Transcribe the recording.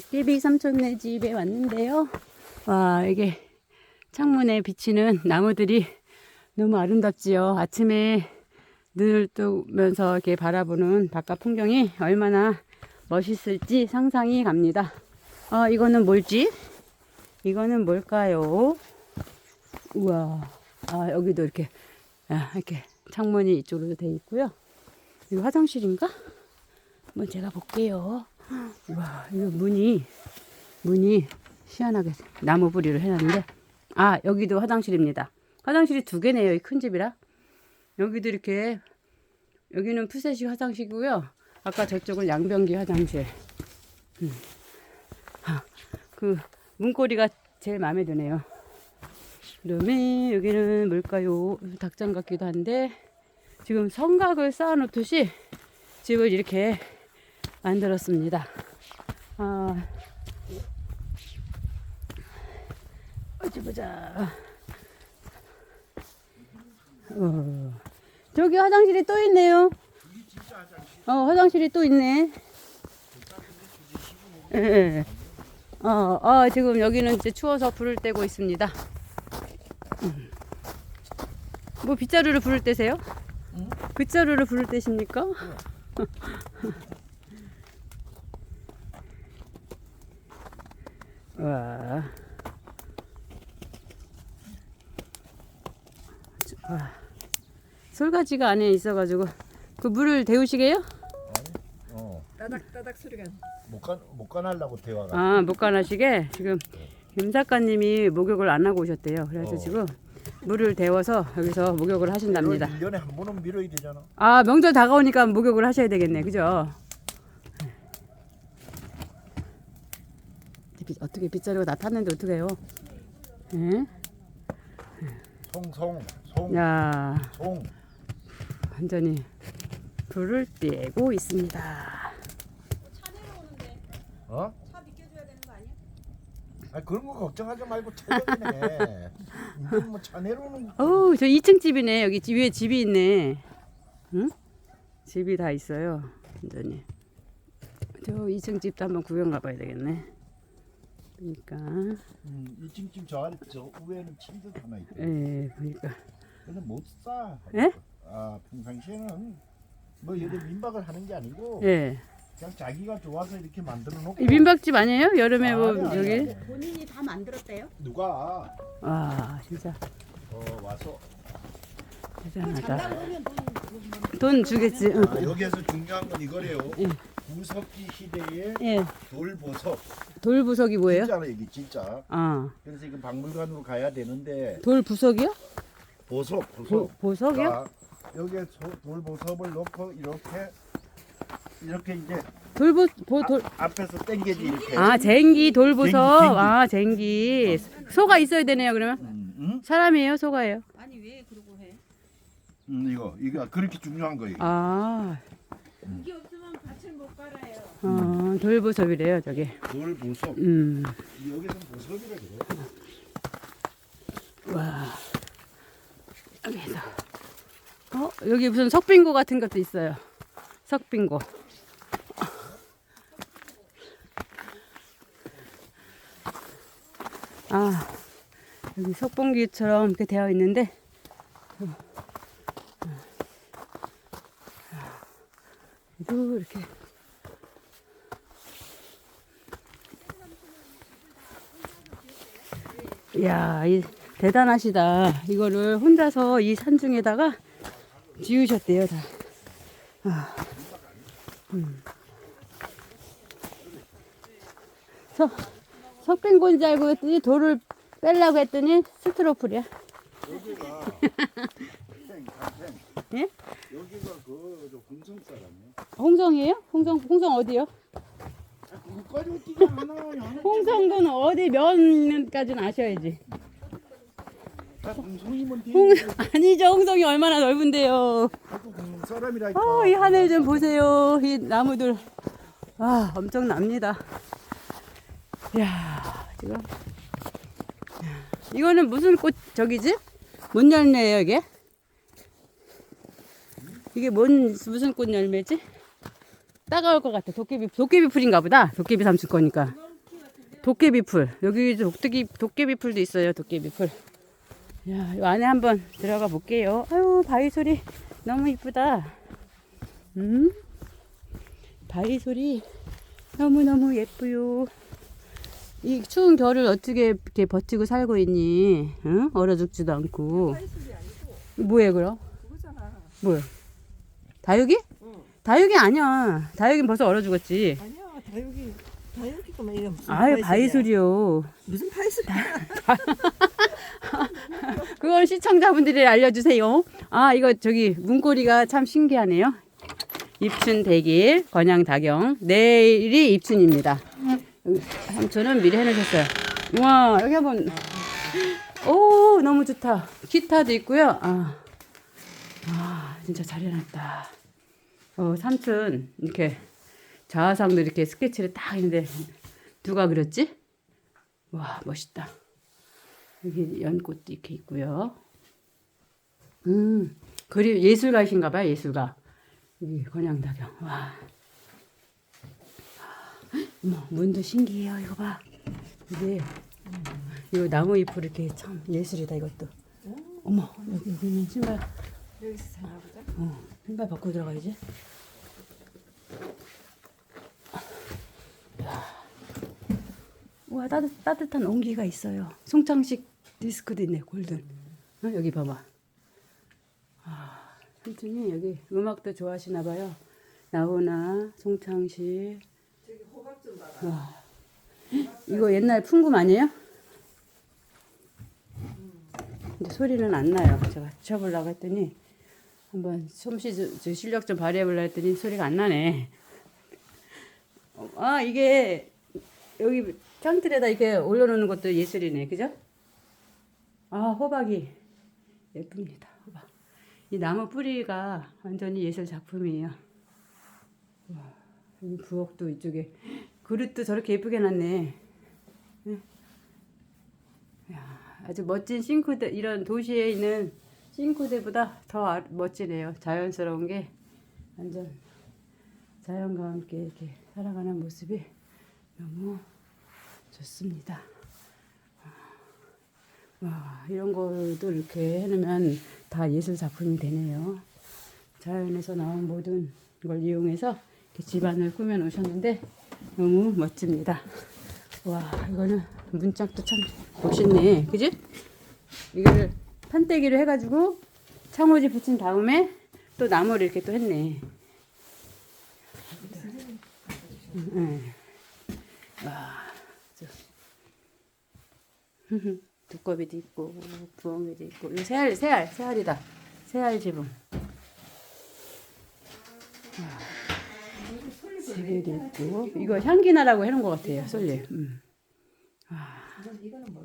깨비 삼촌네 집에 왔는데요. 와, 이게 창문에 비치는 나무들이 너무 아름답지요. 아침에 눈을 뜨면서 이렇게 바라보는 바깥 풍경이 얼마나 멋있을지 상상이 갑니다. 아, 이거는 뭘지? 이거는 뭘까요? 우와. 아, 여기도 이렇게, 아, 이렇게 창문이 이쪽으로 돼 있고요. 이거 화장실인가? 한번 제가 볼게요. 우와, 이거 문이, 문이 희한하게 나무 부리를 해놨는데, 아, 여기도 화장실입니다. 화장실이 두 개네요. 이 큰 집이라. 여기도 이렇게, 여기는 푸세식 화장실이고요. 아까 저쪽은 양변기 화장실. 음. 아, 그, 문고리가 제일 마음에 드네요. 그 다음에 여기는 뭘까요? 닭장 같기도 한데, 지금 성곽을 쌓아놓듯이 집을 이렇게 만들었습니다. 아, 어디 보자. 어, 저기 화장실이 또 있네요. 어, 화장실이 또 있네. 예, 예. 어, 어, 지금 여기는 이제 추워서 불을 떼고 있습니다. 음. 뭐 빗자루를 불을 떼세요? 빗자루를 불을 떼십니까? 와. 와. 솔가지가 안에 있어가지고 그 물을 데우시게요? 어, 따닥따닥 소리가 못가 못 가날라고 대화가. 아, 못 가나시게 지금 김 작가님이 목욕을 안 하고 오셨대요. 그래서 어. 지금 물을 데워서 여기서 목욕을 하신답니다. 1년에 한 번은 밀어야 되잖아. 아, 명절 다가오니까 목욕을 하셔야 되겠네. 그죠? 빗- 어떻게 빗자루가 다 탔는데 어떡해요? 예? 송송 송 야, 송. 완전히 불을 떼고 있습니다. 어? 차 비켜줘야 되는 거 아니야? 아 그런 거 걱정하지 말고. 이제 뭐차 내려오는. 어우, 저 2층 집이네. 여기 집 위에 집이 있네. 응? 집이 다 있어요. 완전히. 저 2층 집도 한번 구경 가봐야 되겠네. 그러니까, 음, 이 찜찜 저 아래 저 위에는 침대 하나 있고. 예, 그러니까. 근데 못 싸. 예? 아 평상시에는 뭐 여기 민박을 하는 게 아니고 예. 그냥 자기가 좋아서 이렇게 만들어 놓고. 이 민박집 아니에요? 여름에 뭐 아니? 아니. 본인이 다 만들었대요? 누가 와, 진짜 어 와서 대단하다. 돈돈 주겠지. 응. 아, 여기에서 중요한 건 이거래요. 예. 구석기 시대의 예. 돌보석. 돌부석이 뭐예요? 진짜로 이게 진짜. 아, 그래서 이거 박물관으로 가야 되는데 돌부석이요? 보석 보, 보석. 보석이요? 자, 여기에 소- 돌보석을 넣고 이렇게 이렇게 이제 돌부, 보, 돌. 앞에서 당겨지 이렇게. 아, 쟁기 돌부석. 쟁기, 쟁기. 아, 쟁기. 소가 있어야 되네요, 그러면? 음, 음? 사람이에요, 소가예요? 아니 왜 그러고 해? 음, 이거 이거 그렇게 중요한 거예요. 아, 이게 없으면. 어, 돌부석이래요, 저기. 돌보석. 음, 여기서는 보석이라 그래. 와. 여기서. 어, 여기 무슨 석빙고 같은 것도 있어요. 석빙고. 아, 여기 석봉기처럼 이렇게 되어 있는데, 어, 또 이렇게. 이야, 이, 대단하시다. 이거를 혼자서 이 산중에다가 지으셨대요, 다. 아, 음. 석, 석빙고인 줄 알고 했더니 돌을 빼려고 했더니 스트로플이야. 예? 여기가 그저 홍성 사람이야. 홍성이에요? 홍성, 홍성 어디요? 어떻게 하나? 홍성군 어디 면까지는 아셔야지. 돼. 홍, 아니죠. 홍성이 얼마나 넓은데요. 자꾸 홍성 사람이라니까. 어, 이 하늘 좀 보세요. 이 나무들. 와, 엄청납니다. 이야, 지금. 이거는 무슨 꽃, 저기지? 뭔 열매예요, 이게? 이게 뭔, 무슨 꽃 열매지? 따가울 것 같아. 도깨비 도깨비 풀인가 보다. 도깨비 삼촌 거니까. 도깨비 풀. 여기 도깨비 도깨비 풀도 있어요. 도깨비 풀. 야, 요 안에 한번 들어가 볼게요. 아유, 바위 소리 너무 이쁘다. 음? 바위 소리 너무너무 예쁘요. 이 추운 겨울을 어떻게 이렇게 버티고 살고 있니? 응? 얼어 죽지도 않고. 뭐예요, 그럼? 뭐야? 다육이? 응. 다육이 아니야. 다육이는 벌써 얼어 죽었지. 아니야, 다육이, 다육이가 막 이래 무슨 아유, 파이소리야. 바위소리요. 무슨 파이소리야? 그걸 시청자분들이 알려주세요. 아, 이거 저기 문고리가 참 신기하네요. 입춘 대길, 건양 다경. 내일이 입춘입니다. 여기 삼촌은 미리 해놓으셨어요. 우와, 여기 한번. 오, 너무 좋다. 기타도 있고요. 아, 아 진짜 잘 해놨다. 어, 삼촌, 이렇게 자화상도 이렇게 스케치를 딱 했는데, 누가 그렸지? 와, 멋있다. 여기 연꽃도 이렇게 있고요. 음, 그리 예술가이신가 봐요, 예술가. 여기 건양다경. 와. 어머, 문도 신기해요, 이거 봐. 이게, 이거 나무 잎으로 이렇게 참 예술이다, 이것도. 어머, 여기, 여기는 신발, 여기서 자나 보자. 어, 신발 벗고 들어가야지. 와 따뜻, 따뜻한 온기가 있어요. 송창식 디스크도 있네 골든. 어, 여기 봐봐. 아, 삼촌이 여기 음악도 좋아하시나 봐요. 나훈아, 송창식. 저기 호박 좀 봐봐. 와. 이거 옛날 풍금 아니에요? 근데 소리는 안 나요. 제가 쳐보려고 했더니 한번 솜씨 저- 저 실력 좀 발휘해보려 했더니 소리가 안 나네. 어, 아 이게 여기 창틀에다 이렇게 올려놓는 것도 예술이네, 그죠? 아 호박이 예쁩니다. 호박. 이 나무 뿌리가 완전히 예술 작품이에요. 와, 이 부엌도 이쪽에 그릇도 저렇게 예쁘게 놨네. 네. 야, 아주 멋진 싱크대 이런 도시에 있는 싱크대보다 더 아- 멋지네요. 자연스러운 게 완전 자연과 함께 이렇게 살아가는 모습이 너무 좋습니다. 와, 이런 것도 이렇게 해놓으면 다 예술 작품이 되네요. 자연에서 나온 모든 걸 이용해서 집안을 꾸며 놓으셨는데 너무 멋집니다. 와, 이거는 문짝도 참 멋있네. 그지? 이거를 판때기로 해가지고 창호지 붙인 다음에 또 나무를 이렇게 또 했네. 응. 와, 저. 두꺼비도 있고 부엉이도 있고 이거 새알 새알 새알이다 새알 지붕 지게도 있고 이거 향기나라고 해놓은 것 같아요 솔잎 음. 뭐?